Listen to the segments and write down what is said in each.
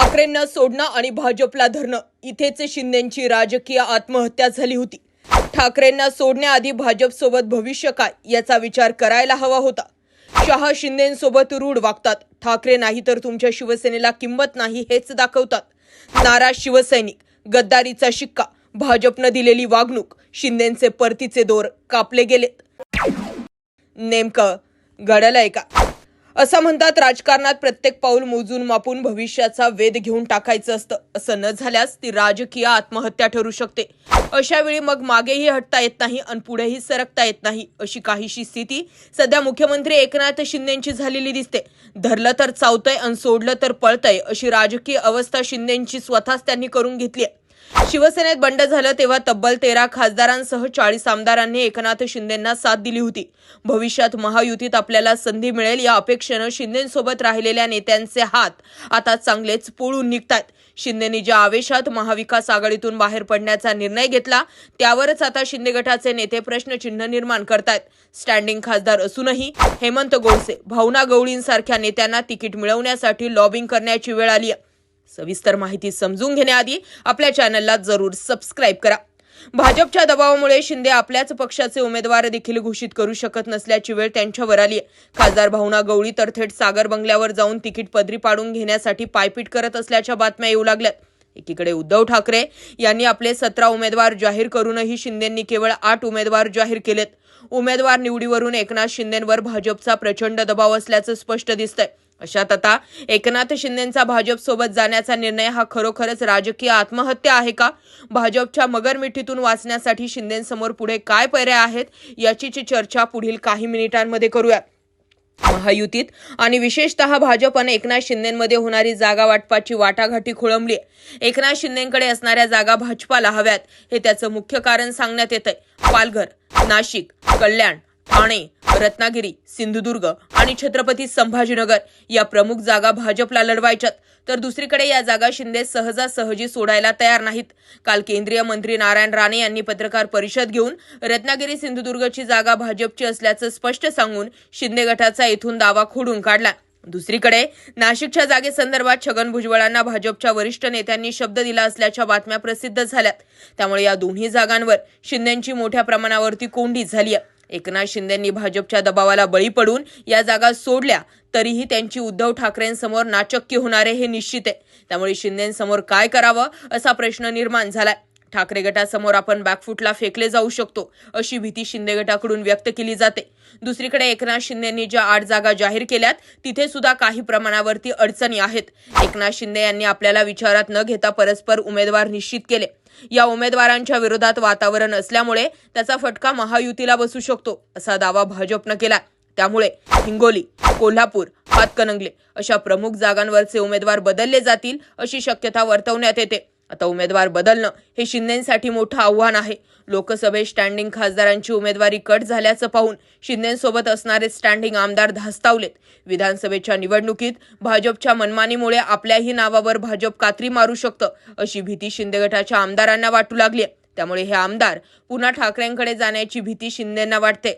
ठाकरेंना सोडणं आणि भाजपला धरणं इथेच शिंदेची राजकीय आत्महत्या झाली होती. ठाकरेंना सोडण्याआधी भाजपसोबत भविष्य काय याचा विचार करायला हवा होता. शहा शिंदेसोबत रूढ वागतात. ठाकरे नाही तर तुमच्या शिवसेनेला किंमत नाही हेच दाखवतात. नाराज शिवसैनिक गद्दारीचा शिक्का भाजपनं दिलेली वागणूक शिंदेचे परतीचे दोर कापले गेलेत. नेमकं घडलंय का? असं म्हणतात राजकारणात प्रत्येक पाऊल मोजून मापून भविष्याचा वेध घेऊन टाकायचं असतं. असं न झाल्यास ती राजकीय आत्महत्या ठरू शकते. अशा वेळी मग मागेही हटता येत नाही आणि पुढेही सरकता येत नाही अशी काहीशी स्थिती सध्या मुख्यमंत्री एकनाथ शिंदेची झालेली दिसते. धरलं तर चावतंय आणि सोडलं तर पळतंय अशी राजकीय अवस्था शिंदेची स्वतःच त्यांनी करून घेतली आहे. शिवसेनेत बंड झालं तेव्हा तब्बल तेरा खासदारांसह चाळीस आमदारांनी एकनाथ शिंदेंना साथ दिली होती. भविष्यात महायुतीत आपल्याला संधी मिळेल या अपेक्षेनं शिंदेसोबत राहिलेल्या नेत्यांचे हात आता चांगलेच पोळून निघतात शिंदेनी ज्या आवेशात महाविकास आघाडीतून बाहेर पडण्याचा निर्णय घेतला त्यावरच आता शिंदे गटाचे नेते प्रश्नचिन्ह निर्माण करतायत. स्टँडिंग खासदार असूनही हेमंत गोडसे भावना गवळींसारख्या नेत्यांना तिकीट मिळवण्यासाठी लॉबिंग करण्याची वेळ आली आहे सविस्तर माहिती समजून घेण्याआधी आपल्या चॅनलला जरूर सबस्क्राईब करा. भाजपच्या दबावामुळे शिंदे आपल्याच पक्षाचे उमेदवार देखील घोषित करू शकत नसल्याची वेळ त्यांच्यावर आली आहे. खासदार भावना गवळी तर थेट सागर बंगल्यावर जाऊन तिकीट पदरी पाडून घेण्यासाठी पायपीट करत असल्याच्या बातम्या येऊ लागल्यात. एकीकडे उद्धव ठाकरे यांनी आपले सतरा उमेदवार जाहीर करूनही शिंदेंनी केवळ आठ उमेदवार जाहीर केलेत. उमेदवार निवडीवरून एकनाथ शिंदेंवर भाजपचा प्रचंड दबाव असल्याचं स्पष्ट दिसतंय. अशात आता एकनाथ शिंदेचा भाजपसोबत जाण्याचा निर्णय हा खरोखरच राजकीय आत्महत्या आहे का? भाजपच्या मगरमिठीतून वाचण्यासाठी शिंदेसमोर पुढे काय पर्याय आहेत? याचीची चर्चा पुढील काही मिनिटांमध्ये करूया महायुतीत आणि विशेषतः भाजप आणि एकनाथ शिंदेमध्ये होणारी जागा वाटपाची वाटाघाटी खोळंबली एकनाथ शिंदेकडे असणाऱ्या जागा भाजपाला हव्यात हे त्याचं मुख्य कारण सांगण्यात येत आहे पालघर नाशिक कल्याण ठाणे रत्नागिरी सिंधुदुर्ग आणि छत्रपती संभाजीनगर या प्रमुख जागा भाजपला लढवायच्यात. तर दुसरीकडे या जागा शिंदे सहजासहजी सोडायला तयार नाहीत. काल केंद्रीय मंत्री नारायण राणे यांनी पत्रकार परिषद घेऊन रत्नागिरी सिंधुदुर्गची जागा भाजपची असल्याचं स्पष्ट सांगून शिंदे गटाचा येथून दावा खोडून काढला. दुसरीकडे नाशिकच्या जागेसंदर्भात छगन भुजबळांना भाजपच्या वरिष्ठ नेत्यांनी शब्द दिला असल्याच्या बातम्या प्रसिद्ध झाल्यात. त्यामुळे या दोन्ही जागांवर शिंदेची मोठ्या प्रमाणावरती कोंडी झाली आहे एकनाथ शिंदेंनी भाजपच्या दबावाला बळी पडून या जागा सोडल्या तरीही त्यांची उद्धव ठाकरेंसमोर नाचक्की होणारे हे निश्चित आहे. त्यामुळे शिंदेंसमोर काय करावं असा प्रश्न निर्माण झालाय. ठाकरे गटासमोर आपण बॅकफुटला फेकले जाऊ शकतो अशी भीती शिंदे गटाकडून व्यक्त केली जाते. दुसरीकडे एकनाथ शिंदेंनी ज्या आठ जागा जाहीर केल्यात तिथे सुद्धा काही प्रमाणावरती अडचणी आहेत. एकनाथ शिंदे यांनी आपल्याला विचारात न घेता परस्पर उमेदवार निश्चित केले. या उमेदवारांच्या विरोधात वातावरण असल्यामुळे त्याचा फटका महायुतीला बसू शकतो असा दावा भाजपनं केला त्यामुळे हिंगोली कोल्हापूर हातकणंगले अशा प्रमुख जागांवरचे उमेदवार बदलले जातील अशी शक्यता वर्तवण्यात येते. आता उमेदवार बदलणं हे शिंदेसाठी मोठं आव्हान आहे. लोकसभेत स्टँडिंग खासदारांची उमेदवारी कट झाल्याचं पाहून शिंदेसोबत असणारे स्टँडिंग आमदार धास्तावलेत. विधानसभेच्या निवडणुकीत भाजपच्या मनमानीमुळे आपल्याही नावावर भाजप कात्री मारू शकतं अशी भीती शिंदे गटाच्या आमदारांना वाटू लागली आहे त्यामुळे हे आमदार पुन्हा ठाकरेंकडे जाण्याची भीती शिंदेंना वाटते.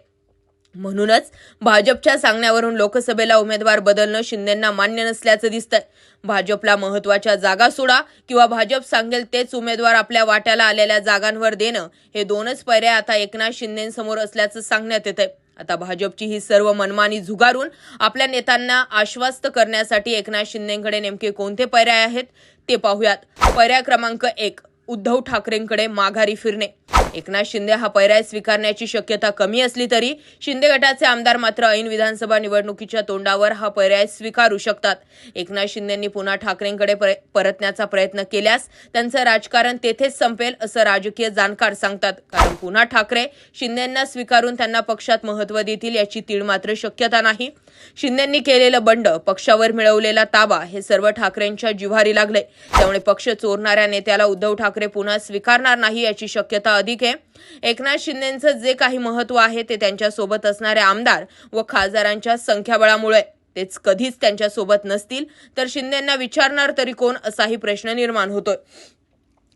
म्हणूनच भाजपच्या सांगण्यावरून लोकसभेला उमेदवार बदलणं शिंदेंना मान्य नसल्याचं दिसतंय. भाजपला महत्त्वाच्या जागा सोडा किंवा भाजप सांगेल तेच उमेदवार आपल्या वाट्याला आलेल्या जागांवर देणं हे दोनच पर्याय आता एकनाथ शिंदेसमोर असल्याचं सांगण्यात येतंय. आता भाजपची ही सर्व मनमानी झुगारून आपल्या नेत्यांना आश्वस्त करण्यासाठी एकनाथ शिंदेकडे नेमके कोणते पर्याय आहेत ते पाहूयात. पर्याय क्रमांक एक उद्धव ठाकरेंकडे माघारी फिरणे. एकनाथ शिंदे हा पर्याय स्वीकारण्याची शक्यता कमी असली तरी शिंदे गटाचे आमदार मात्र ऐन विधानसभा निवडणुकीच्या तोंडावर हा पर्याय स्वीकारू शकतात. एकनाथ शिंदेंनी पुन्हा ठाकरेंकडे पर- परतण्याचा प्रयत्न केल्यास त्यांचं राजकारण तेथेच संपेल असं राजकीय जाणकार सांगतात. कारण पुन्हा ठाकरे शिंदेंना स्वीकारून त्यांना पक्षात महत्त्व देतील याची तीळ मात्र शक्यता नाही. शिंदेंनी केलेलं बंड पक्षावर मिळवलेला ताबा हे सर्व ठाकरेंच्या जिव्हारी लागले. त्यामुळे पक्ष चोरणाऱ्या नेत्याला उद्धव ठाकरे पुन्हा स्वीकारणार नाही याची शक्यता अधिक आहे एकनाथ शिंदेचं जे काही महत्त्व आहे ते त्यांच्यासोबत असणारे आमदार व खासदारांच्या संख्याबळामुळे तेच कधीच त्यांच्यासोबत नसतील तर शिंदेंना विचारणार तरी कोण असाही प्रश्न निर्माण होतोय.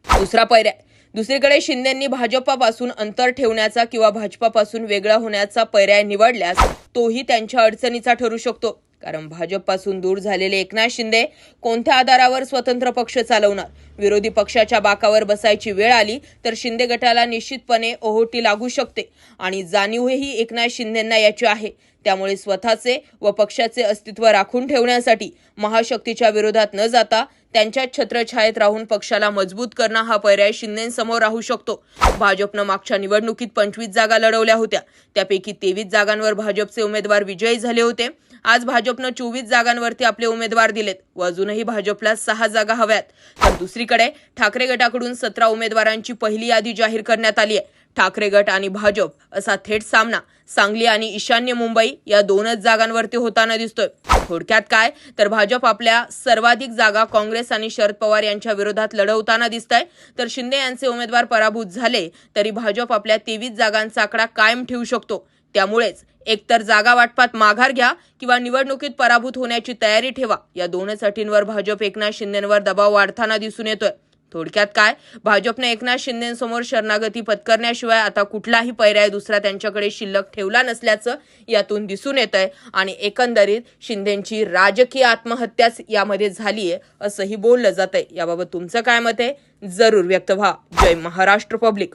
दुसरा पर्याय दुसरीकडे शिंदेंनी भाजपापासून अंतर ठेवण्याचा किंवा भाजपापासून वेगळा होण्याचा पर्याय निवडल्यास तोही त्यांच्या अडचणीचा ठरू शकतो. कारण भाजपपासून दूर झालेले एकनाथ शिंदे कोणत्या आधारावर स्वतंत्र पक्ष चालवणार? विरोधी पक्षाच्या बाकावर बसायची वेळ आली तर शिंदे गटाला निश्चितपणे ओहोटी लागू शकते आणि जाणीवही एकनाथ शिंदेंना याची आहे. त्यामुळे स्वतःचे व पक्षाचे अस्तित्व राखून ठेवण्यासाठी महाशक्तीच्या विरोधात न जाता त्यांच्याच छत्रछायेत राहून पक्षाला मजबूत करणं हा पर्याय शिंदेसमोर राहू शकतो. भाजपनं मागच्या निवडणुकीत पंचवीस जागा लढवल्या होत्या. त्यापैकी तेवीस जागांवर भाजपचे उमेदवार विजयी झाले होते. आज भाजपनं चोवीस जागांवरती आपले उमेदवार दिलेत व अजूनही भाजपला सहा जागा हव्यात. तर दुसरीकडे ठाकरे गटाकडून सतरा उमेदवारांची पहिली यादी जाहीर करण्यात आली आहे. ठाकरे गट आणि भाजप असा थेट सामना सांगली आणि ईशान्य मुंबई या दोनच जागांवरती होताना दिसतोय. थोडक्यात काय? तर भाजप आपल्या सर्वाधिक जागा काँग्रेस आणि शरद पवार यांच्या विरोधात लढवताना दिसत आहे तर शिंदे यांचे उमेदवार पराभूत झाले तरी भाजप आपल्या तेवीस जागांचा आकडा कायम ठेवू शकतो. त्यामुळेच एकतर जागा वाटपात माघार घ्या किंवा निवडणुकीत पराभूत होण्याची तयारी ठेवा. या दोनच अटींवर भाजप एकनाथ शिंदेवर दबाव वाढताना दिसून येतोय. थोडक्यात काय? भाजपने एकनाथ शिंदेसमोर शरणागती पत्करण्याशिवाय आता कुठलाही पर्याय दुसरा त्यांच्याकडे शिल्लक ठेवला नसल्याचं यातून दिसून येत आहे आणि एकंदरीत शिंदेची राजकीय आत्महत्याच यामध्ये झाली आहे असंही बोललं जात आहे याबाबत तुमचं काय मत आहे? जरूर व्यक्त व्हा. जय महाराष्ट्र पब्लिक.